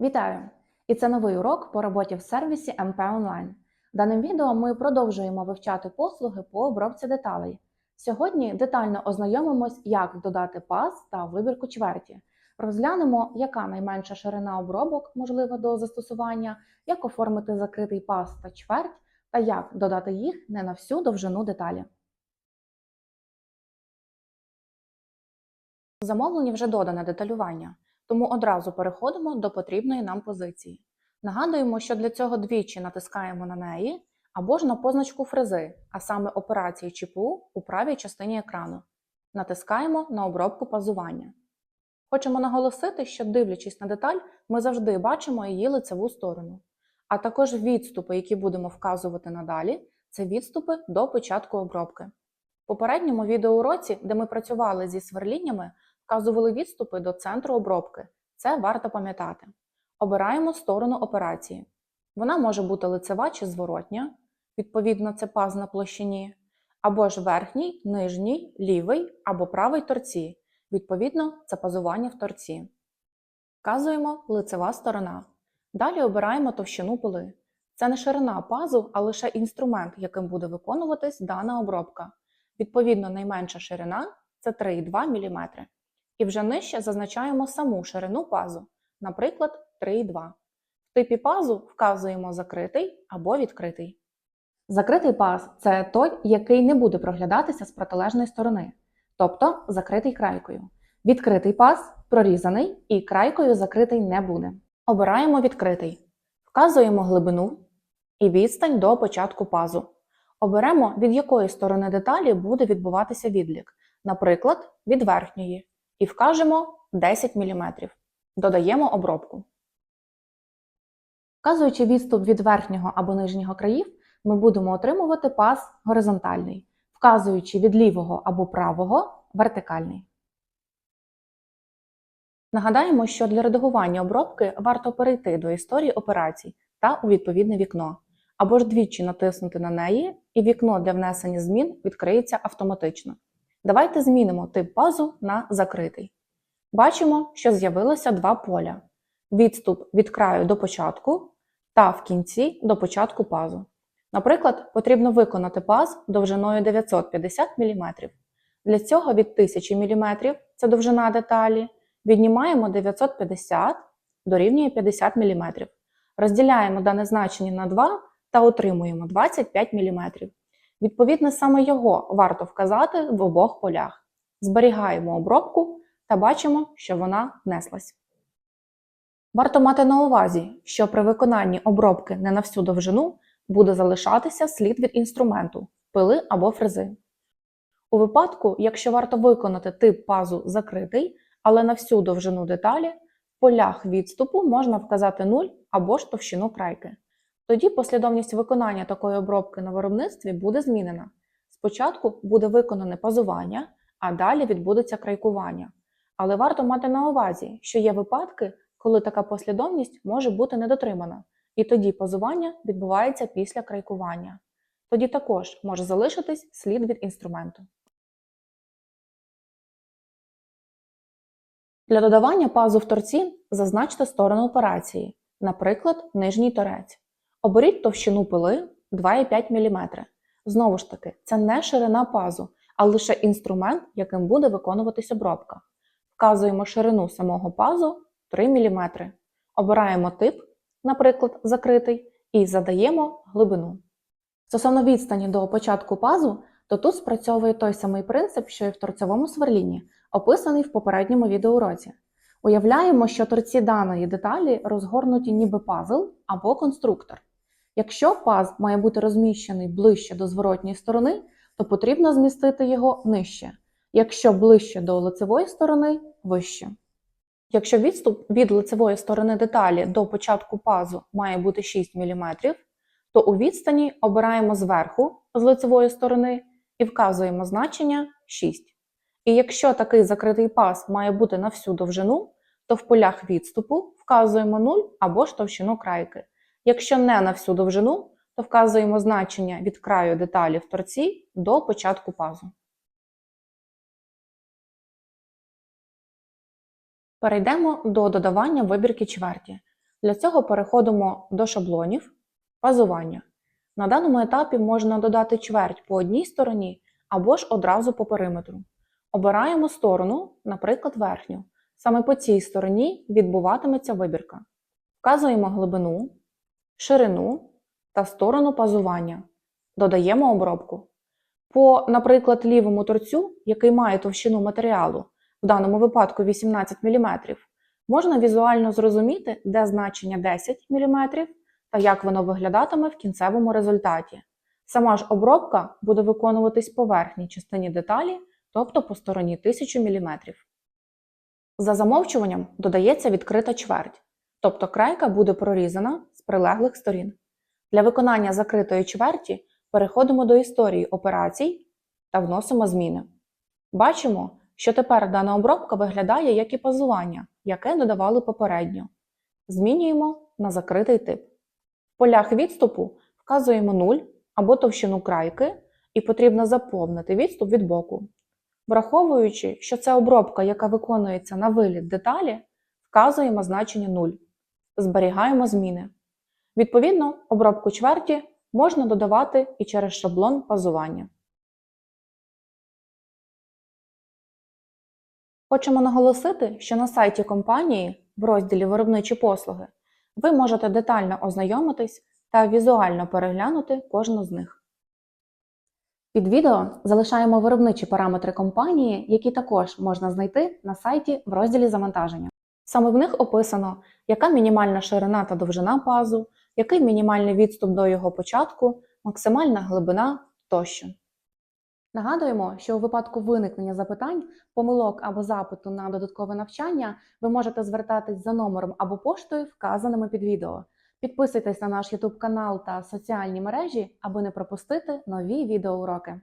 Вітаю! І це новий урок по роботі в сервісі МП Онлайн. Даним відео ми продовжуємо вивчати послуги по обробці деталей. Сьогодні детально ознайомимось, як додати паз та вибірку чверті. Розглянемо, яка найменша ширина обробок можлива до застосування, як оформити закритий паз та чверть, та як додати їх не на всю довжину деталі. В замовленні вже додане деталювання, тому одразу переходимо до потрібної нам позиції. Нагадуємо, що для цього двічі натискаємо на неї або ж на позначку фрези, а саме операції ЧПУ у правій частині екрану. Натискаємо на обробку пазування. Хочемо наголосити, що дивлячись на деталь, ми завжди бачимо її лицеву сторону. А також відступи, які будемо вказувати надалі, це відступи до початку обробки. В попередньому відеоуроці, де ми працювали зі сверліннями, вказували відступи до центру обробки. Це варто пам'ятати. Обираємо сторону операції. Вона може бути лицева чи зворотня, відповідно, це паз на площині, або ж верхній, нижній, лівий або правий торці. Відповідно, це пазування в торці. Вказуємо лицева сторона. Далі обираємо товщину пили. Це не ширина пазу, а лише інструмент, яким буде виконуватись дана обробка. Відповідно, найменша ширина це 3,2 мм. І вже нижче зазначаємо саму ширину пазу, наприклад, 3,2. В типі пазу вказуємо закритий або відкритий. Закритий паз це той, який не буде проглядатися з протилежної сторони, тобто закритий крайкою. Відкритий паз прорізаний і крайкою закритий не буде. Обираємо відкритий. Вказуємо глибину і відстань до початку пазу. Оберемо, від якої сторони деталі буде відбуватися відлік, наприклад, від верхньої, і вкажемо 10 мм. Додаємо обробку. Вказуючи відступ від верхнього або нижнього країв, ми будемо отримувати паз горизонтальний, вказуючи від лівого або правого вертикальний. Нагадаємо, що для редагування обробки варто перейти до історії операцій та у відповідне вікно, або ж двічі натиснути на неї, і вікно для внесення змін відкриється автоматично. Давайте змінимо тип пазу на закритий. Бачимо, що з'явилося два поля: відступ від краю до початку та в кінці до початку пазу. Наприклад, потрібно виконати паз довжиною 950 мм. Для цього від 1000 мм це довжина деталі, віднімаємо 950 дорівнює 50 мм. Розділяємо дане значення на 2 та отримуємо 25 мм. Відповідно, саме його варто вказати в обох полях. Зберігаємо обробку та бачимо, що вона внеслась. Варто мати на увазі, що при виконанні обробки не на всю довжину буде залишатися слід від інструменту, пили або фрези. У випадку, якщо варто виконати тип пазу закритий, але на всю довжину деталі, в полях відступу можна вказати 0 або ж товщину крайки. Тоді послідовність виконання такої обробки на виробництві буде змінена. Спочатку буде виконане пазування, а далі відбудеться крайкування. Але варто мати на увазі, що є випадки, коли така послідовність може бути недотримана, і тоді пазування відбувається після крайкування. Тоді також може залишитись слід від інструменту. Для додавання пазу в торці зазначте сторону операції, наприклад, нижній торець. Оберіть товщину пили 2,5 мм. Знову ж таки, це не ширина пазу, а лише інструмент, яким буде виконуватись обробка. Вказуємо ширину самого пазу 3 мм. Обираємо тип, наприклад, закритий, і задаємо глибину. Стосовно відстані до початку пазу, то тут спрацьовує той самий принцип, що і в торцевому сверлінні, описаний в попередньому відеоуроці. Уявляємо, що торці даної деталі розгорнуті ніби пазл або конструктор. Якщо паз має бути розміщений ближче до зворотньої сторони, то потрібно змістити його нижче. Якщо ближче до лицевої сторони вище. Якщо відступ від лицевої сторони деталі до початку пазу має бути 6 мм, то у відстані обираємо зверху з лицевої сторони і вказуємо значення 6. І якщо такий закритий паз має бути на всю довжину, то в полях відступу вказуємо 0 або ж товщину крайки. Якщо не на всю довжину, то вказуємо значення від краю деталі в торці до початку пазу. Перейдемо до додавання вибірки чверті. Для цього переходимо до шаблонів, пазування. На даному етапі можна додати чверть по одній стороні або ж одразу по периметру. Обираємо сторону, наприклад, верхню. Саме по цій стороні відбуватиметься вибірка. Вказуємо глибину, ширину та сторону пазування. Додаємо обробку. По, наприклад, лівому торцю, який має товщину матеріалу, в даному випадку 18 мм, можна візуально зрозуміти, де значення 10 мм та як воно виглядатиме в кінцевому результаті. Сама ж обробка буде виконуватись по верхній частині деталі, тобто по стороні 1000 мм. За замовчуванням додається відкрита чверть, тобто крайка буде прорізана прилеглих сторін. Для виконання закритої чверті переходимо до історії операцій та вносимо зміни. Бачимо, що тепер дана обробка виглядає як і пазування, яке додавали попередньо. Змінюємо на закритий тип. В полях відступу вказуємо 0 або товщину крайки і потрібно заповнити відступ від боку. Враховуючи, що це обробка, яка виконується на виліт деталі, вказуємо значення 0. Зберігаємо зміни. Відповідно, обробку чверті можна додавати і через шаблон пазування. Хочемо наголосити, що на сайті компанії в розділі Виробничі послуги ви можете детально ознайомитись та візуально переглянути кожну з них. Під відео залишаємо виробничі параметри компанії, які також можна знайти на сайті в розділі завантаження. Саме в них описано, яка мінімальна ширина та довжина пазу, який мінімальний відступ до його початку, максимальна глибина тощо. Нагадуємо, що у випадку виникнення запитань, помилок або запиту на додаткове навчання ви можете звертатись за номером або поштою, вказаними під відео. Підписуйтесь на наш YouTube канал та соціальні мережі, аби не пропустити нові відеоуроки.